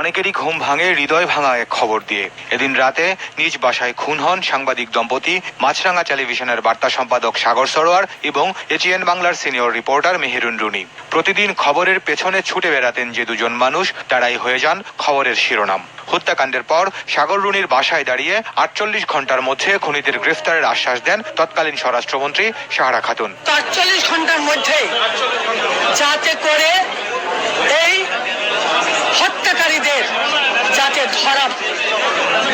অনেকেরই ঘুম ভাঙে, হৃদয় ভাঙা এক খবর দিয়ে। এদিন রাতে নিজ বাসায় খুন হন সাংবাদিক দম্পতি মাছরাঙ্গা টেলিভিশনের বার্তা সম্পাদক সাগর সরোয়ার এবং এটিএন বাংলার সিনিয়র রিপোর্টার মেহেরুন রুনি। প্রতিদিন খবরের পেছনে ছুটে বেড়াতেন যে দুজন মানুষ, তারাই হয়ে যান খবরের শিরোনাম। হত্যাকাণ্ডের পর সাগর রুনির বাসায় দাঁড়িয়ে আটচল্লিশ ঘণ্টার মধ্যে খুনিদের গ্রেফতারের আশ্বাস দেন তৎকালীন স্বরাষ্ট্রমন্ত্রী সাহারা খাতুন। আটচল্লিশ ঘণ্টার মধ্যে যাতে করে এই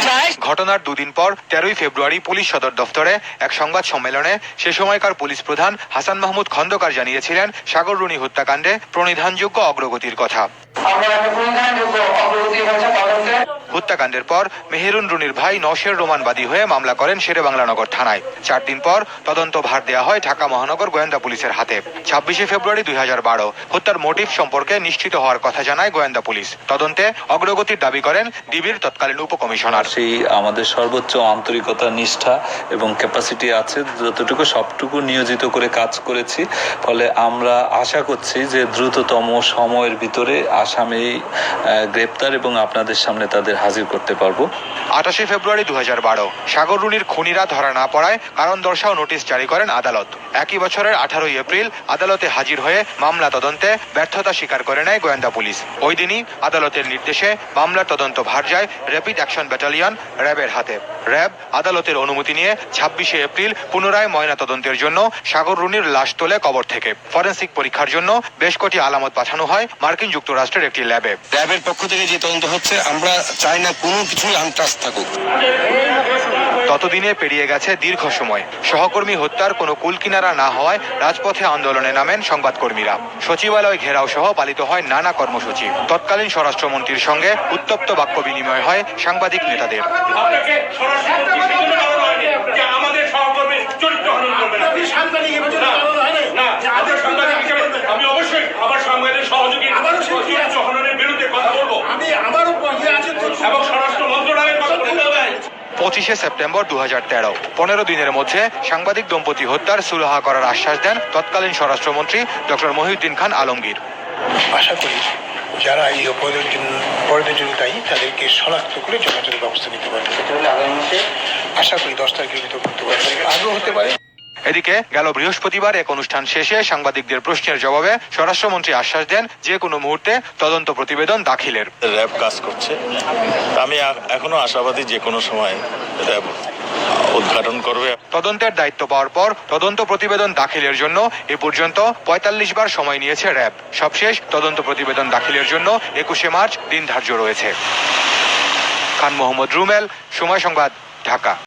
যায় ঘটনার দুদিন পর তেরোই ফেব্রুয়ারি পুলিশ সদর দফতরে এক সংবাদ সম্মেলনে সে সময়কার পুলিশ প্রধান হাসান মাহমুদ খন্দকার জানিয়েছিলেন সাগর রুনি হত্যাকাণ্ডে প্রণিধানযোগ্য অগ্রগতির কথা। হত্যাকাণ্ডের পর মেহেরুন রুনির ভাই নশের রোমান বাদী হয়ে মামলা করেন শেরে বাংলানগর থানায়। চার দিন পর তদন্ত ভার দেওয়া হয় ঢাকা মহানগর গোয়েন্দা পুলিশের হাতে। ছাব্বিশে ফেব্রুয়ারি দুই হাজার বারো, হত্যার মোটিভ সম্পর্কে নিশ্চিত হওয়ার কথা জানায় গোয়েন্দা পুলিশ। তদন্তে অগ্রগতির দাবি করেন ডিবির তৎকালীন উপকমিশনার। সেই আমাদের সর্বোচ্চ আন্তরিকতা, নিষ্ঠা এবং ক্যাপাসিটি আছে, যতটুকু সবটুকু নিয়োজিত করে কাজ করেছি। ফলে আমরা আশা করছি যে দ্রুততম সময়ের ভিতরে আসামি গ্রেপ্তার এবং আপনাদের সামনে তাদের হাজির করতে পারব। আঠাশে ফেব্রুয়ারি দু হাজার বারো সাগর রুনির খুনিরা ধরা না পড়ায় কারণ দর্শাও নোটিশ জারি করেন আদালত। একই বছরের আঠারোই এপ্রিল আদালতে হাজির হয়ে মামলা তদন্তে ব্যর্থতা স্বীকার করে নেয় গোয়েন্দা পুলিশ। ওই দিনই আদালতের নির্দেশে মামলার তদন্ত ভার যায় র্যাপিড অ্যাকশন ব্যাটালিয়ন র্যাবের হাতে। র্যাব আদালতের অনুমতি নিয়ে ছাব্বিশে এপ্রিল পুনরায় ময়না তদন্তের জন্য সাগর রুনির লাশ তোলে কবর থেকে। ফরেন্সিক পরীক্ষার জন্য বেশ কটি আলামত পাঠানো হয় মার্কিন যুক্তরাষ্ট্রের একটি ল্যাবে। র্যাবের পক্ষ থেকে যে তদন্ত হচ্ছে আমরা চাই না কোনো কিছুই আনটাস থাকুক। ততদিনে পেরিয়ে গেছে দীর্ঘ সময়। সহকর্মী হত্যার কোনো কুলকিনারা না হওয়ায় রাজপথে আন্দোলনে নামেন সংবাদকর্মীরা। সচিবালয় ঘেরাও সহ পালিত হয় নানা কর্মসূচি। তৎকালীন স্বরাষ্ট্রমন্ত্রীর সঙ্গে উত্তপ্ত বাক্য বিনিময় হয় সাংবাদিক নেতাদের। আমাদের সহকর্মী চরিত্র হনন করবে না না না আমাদের সাংবাদিক হিসেবে আমি অবশ্যই আমার সাংবাদিক সহযোগী চরিত্র হননের বিরুদ্ধে কথা বলব আমি আমারও ইয়ে আছে তো এবং স্বরাষ্ট্র মন্ত্রণালয়ের কথা বলতে হবে পঁচিশে সেপ্টেম্বর দু হাজার তেরো। পনেরো দিনের মধ্যে সাংবাদিক দম্পতি হত্যার সুলাহা করার আশ্বাস দেন তৎকালীন স্বরাষ্ট্রমন্ত্রী ডক্টর মহিউদ্দিন খান আলমগীর। আশা করি যারা এই অপরাধের জন্য অপরাধের জন্য দায়ী তাদেরকে শনাক্ত করে যথাযথ ব্যবস্থা নিতে পারবে। আশা করি দশ তারিখের ভিতর করতে পারবে। আগ্রহ হতে পারে। এদিকে গেল বৃহস্পতিবার এক অনুষ্ঠান শেষে সাংবাদিকদের প্রশ্নের জবাবে স্বরাষ্ট্রমন্ত্রী আশ্বাস দেন যে কোনো মুহূর্তে তদন্ত প্রতিবেদন দাখিলের। র্যাব কাজ করছে। আমি এখনও আশাবাদী যে কোনো সময় র্যাব উদ্ঘাটন করবে। তদন্তের দায়িত্ব পাওয়ার পর তদন্ত প্রতিবেদন দাখিলের জন্য এ পর্যন্ত পঁয়তাল্লিশ বার সময় নিয়েছে র্যাব। সবশেষ তদন্ত প্রতিবেদন দাখিলের জন্য একুশে মার্চ দিন ধার্য রয়েছে। খান মোহাম্মদ রুমেল সময় সংবাদ ঢাকা।